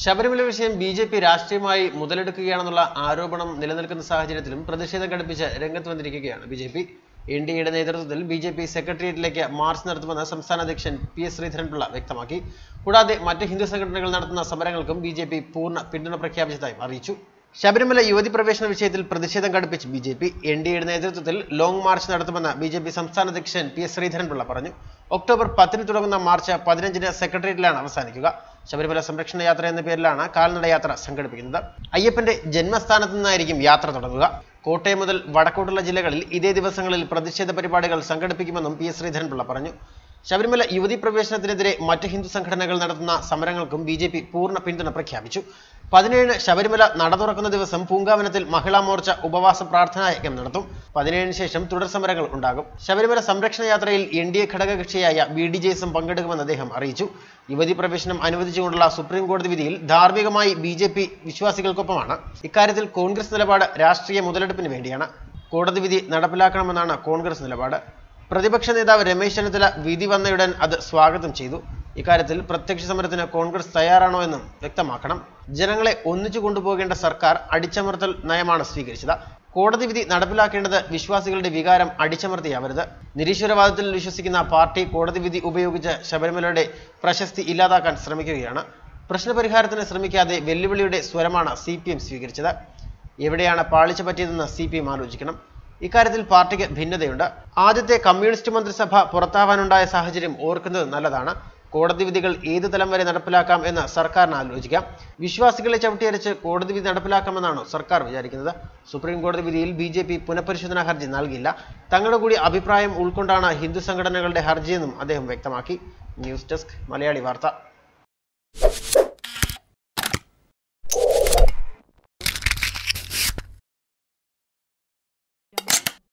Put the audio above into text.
ശബരിമല വിഷയം B J P രാഷ്ട്രീയമായി മുതലെടുക്കുകയാണെന്നുള്ള ആരോപണം നിലനിൽക്കുന്ന സാഹചര്യത്തിലും പ്രതിഷേധം ഘടിപ്പിച്ച് രംഗത്ത് വന്നിരിക്കുകയാണ് B J P. N D എയുടെ നേതൃത്വത്തിൽ ബി ജെ പി സെക്രട്ടേറിയറ്റിലേക്ക് മാർച്ച് നടത്തുമെന്ന് സംസ്ഥാന അധ്യക്ഷൻ പി എസ് ശ്രീധരൻപിള്ള വ്യക്തമാക്കി. കൂടാതെ മറ്റ് ഹിന്ദു സംഘടനകൾ നടത്തുന്ന സമരങ്ങൾക്കും ബി ജെ പി പൂർണ പിന്തുണ പ്രഖ്യാപിച്ചതായും അറിയിച്ചു. ശബരിമല യുവതി പ്രവേശന വിഷയത്തിൽ പ്രതിഷേധം ഘടിപ്പിച്ച് B J P. N D എയുടെ നേതൃത്വത്തിൽ ലോങ് മാർച്ച് നടത്തുമെന്ന് ബി ജെ പി സംസ്ഥാന അധ്യക്ഷൻ പി എസ് ശ്രീധരൻപിള്ള പറഞ്ഞു. ഒക്ടോബർ പത്തിന് തുടങ്ങുന്ന മാർച്ച് പതിനഞ്ചിന് സെക്രട്ടേറിയറ്റിലാണ് അവസാനിക്കുക. ശബരിമല സംരക്ഷണ യാത്ര എന്ന പേരിലാണ് കാൽനട യാത്ര സംഘടിപ്പിക്കുന്നത്. അയ്യപ്പന്റെ ജന്മസ്ഥാനത്ത് നിന്നായിരിക്കും യാത്ര തുടങ്ങുക. കോട്ടയം മുതൽ വടക്കോട്ടുള്ള ജില്ലകളിൽ ഇതേ ദിവസങ്ങളിൽ പ്രതിഷേധ പരിപാടികൾ സംഘടിപ്പിക്കുമെന്നും പി എസ് ശ്രീധരൻപിള്ള പറഞ്ഞു. ശബരിമല യുവതി പ്രവേശനത്തിനെതിരെ മറ്റ് ഹിന്ദു സംഘടനകൾ നടത്തുന്ന സമരങ്ങൾക്കും ബി ജെ പി പൂർണ പിന്തുണ പ്രഖ്യാപിച്ചു. പതിനേഴിന് ശബരിമല നട തുറക്കുന്ന ദിവസം പൂങ്കാവനത്തിൽ മഹിളാ മോർച്ച ഉപവാസ പ്രാർത്ഥനാ യജ്ഞം നടത്തും. പതിനേഴിന് ശേഷം തുടർ സമരങ്ങൾ ഉണ്ടാകും. ശബരിമല സംരക്ഷണ യാത്രയിൽ എൻ ഡി എ ഘടകകക്ഷിയായ ബി ഡി ജെ എസും പങ്കെടുക്കുമെന്ന് അദ്ദേഹം അറിയിച്ചു. യുവതി പ്രവേശനം അനുവദിച്ചുകൊണ്ടുള്ള സുപ്രീം കോടതി വിധിയിൽ ധാർമ്മികമായി ബി ജെ പി വിശ്വാസികൾക്കൊപ്പമാണ്. ഇക്കാര്യത്തിൽ കോൺഗ്രസ് നിലപാട് രാഷ്ട്രീയ മുതലെടുപ്പിന് വേണ്ടിയാണ്. കോടതി വിധി നടപ്പിലാക്കണമെന്നാണ് കോൺഗ്രസ് നിലപാട്. പ്രതിപക്ഷ നേതാവ് രമേശ് ചെന്നിത്തല വിധി വന്നയുടൻ അത് സ്വാഗതം ചെയ്തു. ഇക്കാര്യത്തിൽ പ്രത്യക്ഷ സമരത്തിന് കോൺഗ്രസ് തയ്യാറാണോ എന്നും വ്യക്തമാക്കണം. ജനങ്ങളെ ഒന്നിച്ചു കൊണ്ടുപോകേണ്ട സർക്കാർ അടിച്ചമർത്തൽ നയമാണ് സ്വീകരിച്ചത്. കോടതി വിധി നടപ്പിലാക്കേണ്ടത് വിശ്വാസികളുടെ വികാരം അടിച്ചമർത്തിയാവരുത്. നിരീശ്വരവാദത്തിൽ വിശ്വസിക്കുന്ന പാർട്ടി കോടതി വിധി ഉപയോഗിച്ച് ശബരിമലയുടെ പ്രശസ്തി ഇല്ലാതാക്കാൻ ശ്രമിക്കുകയാണ്. പ്രശ്നപരിഹാരത്തിന് ശ്രമിക്കാതെ വെല്ലുവിളിയുടെ സ്വരമാണ് സി സ്വീകരിച്ചത്. എവിടെയാണ് പാളിച്ച പറ്റിയതെന്ന് സി ആലോചിക്കണം. ഇക്കാര്യത്തിൽ പാർട്ടിക്ക് ഭിന്നതയുണ്ട്. ആദ്യത്തെ കമ്മ്യൂണിസ്റ്റ് മന്ത്രിസഭ പുറത്താവാനുണ്ടായ സാഹചര്യം ഓർക്കുന്നത് നല്ലതാണ്. കോടതി വിധികൾ ഏത് തലം വരെ നടപ്പിലാക്കാം എന്ന് സർക്കാരിന് ആലോചിക്കാം. വിശ്വാസികളെ ചവിട്ടിയരച്ച് കോടതി വിധി നടപ്പിലാക്കാമെന്നാണോ സർക്കാർ വിചാരിക്കുന്നത്. സുപ്രീം കോടതി വിധിയിൽ ബി ജെ പി പുനഃപരിശോധനാ ഹർജി നൽകില്ല തങ്ങളുടെ കൂടി അഭിപ്രായം ഉൾക്കൊണ്ടാണ് ഹിന്ദു സംഘടനകളുടെ ഹർജിയെന്നും അദ്ദേഹം വ്യക്തമാക്കി. ന്യൂസ് ഡെസ്ക് മലയാളി വാർത്ത.